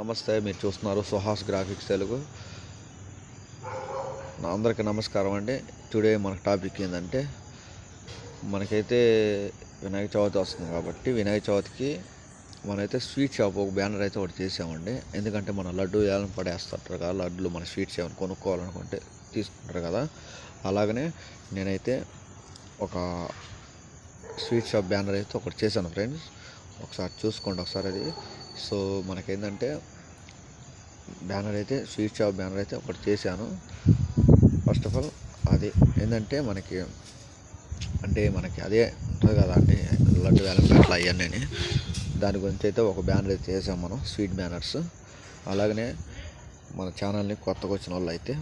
నమస్తే మీరు చూస్తున్నారు సుహాస్ గ్రాఫిక్స్ తెలుగు. నా అందరికీ నమస్కారం అండి. టుడే మన టాపిక్ ఏంటంటే మనకైతే వినాయక చవితి వస్తుంది కాబట్టి వినాయక చవితికి మనైతే స్వీట్ షాప్ ఒక బ్యానర్ అయితే ఒకటి చేసామండి. ఎందుకంటే మన లడ్డు వేయాలని పడేస్తుంటారు కదా లడ్డులు మన స్వీట్స్ ఏమైనా కొనుక్కోవాలనుకుంటే తీసుకుంటారు కదా. అలాగనే నేనైతే ఒక స్వీట్ షాప్ బ్యానర్ అయితే ఒకటి చేశాను ఫ్రెండ్స్. ఒకసారి చూసుకోండి ఒకసారి అది. సో మనకేంటంటే బ్యానర్ అయితే స్వీట్ షాప్ బ్యానర్ అయితే ఒకటి చేశాను. ఫస్ట్ ఆఫ్ ఆల్ అది ఏంటంటే మనకి అంటే మనకి అదే ఉంటుంది కదా అంటే లడ్డు వేలంపేటలు అవన్నీ. దాని గురించి అయితే ఒక బ్యానర్ అయితే చేసాం మనం స్వీట్ బ్యానర్స్. అలాగనే మన ఛానల్ని కొత్తగా వచ్చిన వాళ్ళు అయితే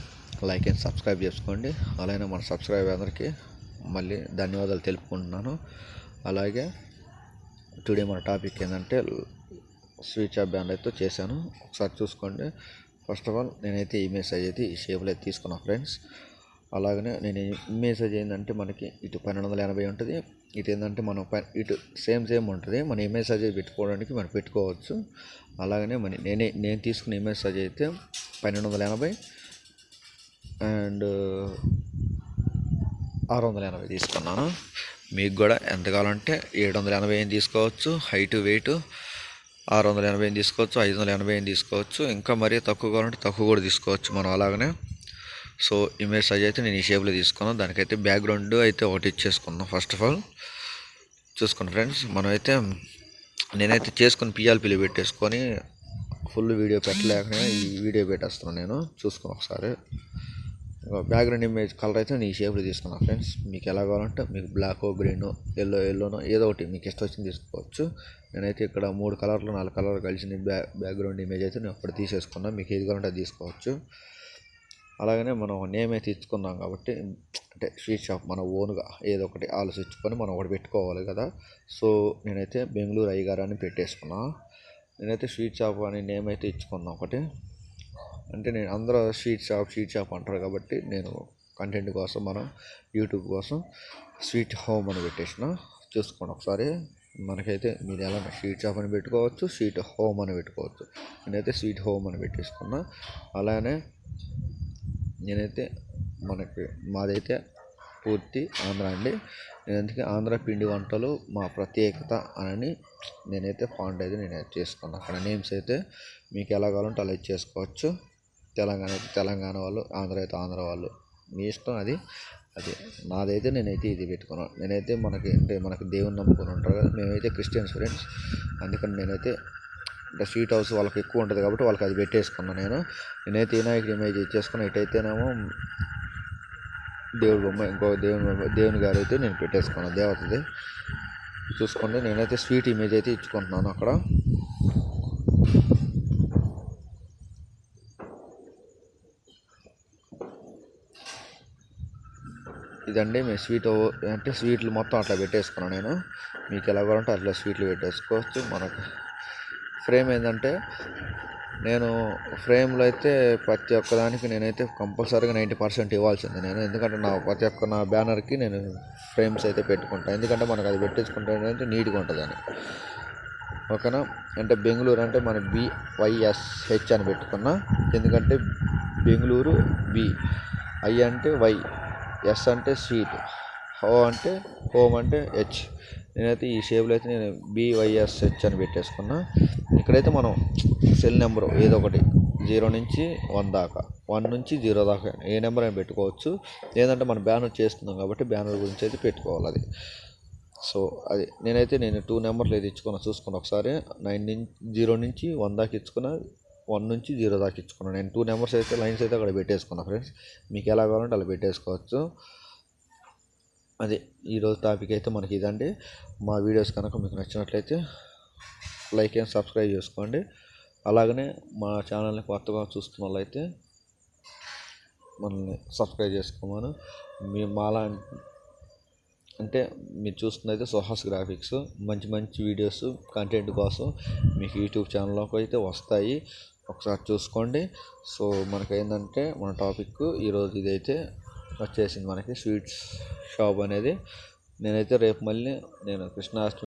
లైక్ అండ్ సబ్స్క్రైబ్ చేసుకోండి. అలాగే మన సబ్స్క్రైబ్ అందరికీ మళ్ళీ ధన్యవాదాలు తెలుపుకుంటున్నాను. అలాగే టుడే మన టాపిక్ ఏంటంటే స్వీట్ షాప్ బ్యానర్ అయితే చేశాను. ఒకసారి చూసుకోండి. ఫస్ట్ ఆఫ్ ఆల్ నేనైతే ఈ మెసేజ్ అయితే ఈ షేప్లో అయితే తీసుకున్నాను ఫ్రెండ్స్ అలాగనే నేను మెసేజ్ ఏంటంటే మనకి ఇటు పన్నెండు వందల ఎనభై ఉంటుంది. ఇటు ఏంటంటే మనం ప- ఇటు సేమ్ సేమ్ ఉంటుంది. మన ఈ మెసేజ్ పెట్టుకోవడానికి మనం పెట్టుకోవచ్చు. అలాగనే మన నేనే నేను తీసుకున్న ఈ మెసేజ్ అయితే పన్నెండు వందల ఎనభై అండ్ ఆరు వందల ఎనభై తీసుకున్నాను. మీకు కూడా ఎంత కావాలంటే ఏడు వందల ఎనభై ఏం తీసుకోవచ్చు? హైట్ వెయిట్ ఆరు వందల ఎనభై తీసుకోవచ్చు ఐదు వందల ఎనభై తీసుకోవచ్చు. ఇంకా మరీ తక్కువ కావాలంటే తక్కువ కూడా తీసుకోవచ్చు మనం అలాగనే. సో ఇమేజ్ సైజ్ అయితే నేను ఈ షేప్లో తీసుకున్నాను దానికైతే బ్యాక్గ్రౌండ్ అయితే ఒకటి ఇచ్చేసుకున్నాను ఫస్ట్ ఆఫ్ ఆల్ చూసుకోండి ఫ్రెండ్స్ మనమైతే నేనైతే చేసుకుని పిఆల్పీలు పెట్టేసుకొని ఫుల్ వీడియో పెట్టలేకనే ఈ వీడియో పెట్టేస్తున్నాను నేను. చూసుకుని ఒకసారి. బ్యాక్గ్రౌండ్ ఇమేజ్ కలర్ అయితే ఈ షేప్లో తీసుకున్నాను ఫ్రెండ్స్ మీకు ఎలా కావాలంటే మీకు బ్లాకో గ్రీనో ఎల్లో ఎల్లోనో ఏదో ఒకటి మీకు ఇష్టం వచ్చింది తీసుకోవచ్చు. నేనైతే ఇక్కడ మూడు కలర్లు నాలుగు కలర్లు కలిసిన బ్యా బ్యాక్గ్రౌండ్ ఇమేజ్ అయితే నేను అప్పుడు తీసేసుకున్నాను మీకు ఏది కావాలంటే తీసుకోవచ్చు. అలాగనే మనం నేమ్ అయితే ఇచ్చుకున్నాం కాబట్టి అంటే స్వీట్ షాప్ మన ఓన్గా ఏదో ఒకటి ఆలోచించుకొని మనం ఒకటి పెట్టుకోవాలి కదా. సో నేనైతే బెంగళూరు అయ్యగారు అని పెట్టేసుకున్నా. నేనైతే స్వీట్ షాప్ అని నేమ్ అయితే ఇచ్చుకున్నాను ఒకటి. అంటే నేను అందరూ స్వీట్ షాప్ స్వీట్ షాప్ అంటారు కాబట్టి నేను కంటెంట్ కోసం మనం యూట్యూబ్ కోసం స్వీట్ హోమ్ అని పెట్టేసిన. చూసుకోండి ఒకసారి. మనకైతే మీరు ఎలా స్వీట్ షాప్ అని పెట్టుకోవచ్చు స్వీట్ హోమ్ అని పెట్టుకోవచ్చు. నేనైతే స్వీట్ హోమ్ అని పెట్టేసుకున్నా. అలానే నేనైతే మనకి మాదైతే పూర్తి ఆంధ్ర అండి. నేను అందుకే ఆంధ్ర పిండి వంటలు మా ప్రత్యేకత అని నేనైతే ఫాంట్ అయితే నేను చేసుకున్నాను అక్కడ నేమ్స్ అయితే మీకు ఎలా కావాలంటే అలా చేసుకోవచ్చు. తెలంగాణ అయితే తెలంగాణ వాళ్ళు ఆంధ్ర అయితే ఆంధ్ర వాళ్ళు. మీ ఇష్టం అది. అది నాదైతే నేనైతే ఇది పెట్టుకున్నాను నేనైతే మనకి అంటే మనకి దేవుని నమ్ముకొని ఉంటారు కదా మేమైతే క్రిస్టియన్స్ ఫ్రెండ్స్. అందుకని నేనైతే అంటే స్వీట్ హౌస్ వాళ్ళకి ఎక్కువ ఉంటుంది కాబట్టి వాళ్ళకి అది పెట్టేసుకున్నాను నేను. నేనైతే వినాయకుడి ఇమేజ్ ఇచ్చేసుకుని ఇటైతేనేమో దేవుడి బొమ్మ ఇంకో దేవుని బొమ్మ దేవుని గారు అయితే నేను పెట్టేసుకున్నాను దేవతది. చూసుకోండి నేనైతే స్వీట్ ఇమేజ్ అయితే ఇచ్చుకుంటున్నాను అక్కడ. ఇదండి మీ స్వీట్ అంటే స్వీట్లు మొత్తం అట్లా పెట్టేసుకున్నాను నేను. మీకు ఎలా కావాలంటే అట్లా స్వీట్లు పెట్టేసుకోవచ్చు. మనకు ఫ్రేమ్ ఏంటంటే నేను ఫ్రేమ్లో అయితే ప్రతి ఒక్కదానికి నేనైతే కంపల్సరీగా నైంటీ పర్సెంట్ ఇవ్వాల్సింది నేను. ఎందుకంటే నా ప్రతి ఒక్క నా బ్యానర్కి నేను ఫ్రేమ్స్ అయితే పెట్టుకుంటాను ఎందుకంటే మనకు అది పెట్టించుకుంటే నీట్గా ఉంటుందని. ఓకేనా? అంటే బెంగళూరు అంటే మన బివైఎస్హెచ్ అని పెట్టుకున్నా. ఎందుకంటే బెంగళూరు బి ఐ అంటే వై ఎస్ అంటే స్వీట్ హో అంటే హోమ్ అంటే హెచ్. నేనైతే ఈ షేప్లో అయితే నేను బివైఎస్హెచ్ అని పెట్టేసుకున్నా. ఇక్కడైతే మనం సెల్ నెంబర్ ఏదో ఒకటి జీరో నుంచి వన్ దాకా వన్ నుంచి జీరో దాకా ఏ నెంబర్ అయినా పెట్టుకోవచ్చు. లేదంటే మనం బ్యానర్ చేస్తున్నాం కాబట్టి బ్యానర్ గురించి అయితే పెట్టుకోవాలి అది. సో అది నేనైతే నేను టూ నెంబర్లు ఏది ఇచ్చుకున్నా. చూసుకున్నా ఒకసారి నైన్ నుంచి జీరో నుంచి వన్ దాకా ఇచ్చుకున్నా వన్ నుంచి జీరో దాకా ఇచ్చుకున్నాను నేను టూ నెంబర్స్ అయితే లైన్స్ అయితే అక్కడ పెట్టేసుకున్నా ఫ్రెండ్స్ మీకు ఎలా కావాలంటే అలా పెట్టేసుకోవచ్చు. అది ఈరోజు టాపిక్ అయితే మనకి ఇదండి. మా వీడియోస్ కనుక మీకు నచ్చినట్లయితే లైక్ అండ్ సబ్స్క్రైబ్ చేసుకోండి. అలాగనే మా ఛానల్ని కొత్తగా చూస్తున్న వాళ్ళైతే మనల్ని సబ్స్క్రైబ్ చేసుకోమను. మీ మాలా అంటే మీరు చూస్తున్నదైతే సుహాస్ గ్రాఫిక్స్. మంచి మంచి వీడియోస్ కంటెంట్ కోసం మీకు యూట్యూబ్ ఛానల్లోకి అయితే వస్తాయి. ఒకసారి చూసుకోండి. సో మనకి ఏంటంటే మన టాపిక్ ఈరోజు ఇదైతే వచ్చేసింది మనకి స్వీట్స్ షాప్ అనేది. నేనైతే రేపు మళ్ళీ నేను కృష్ణాష్టమి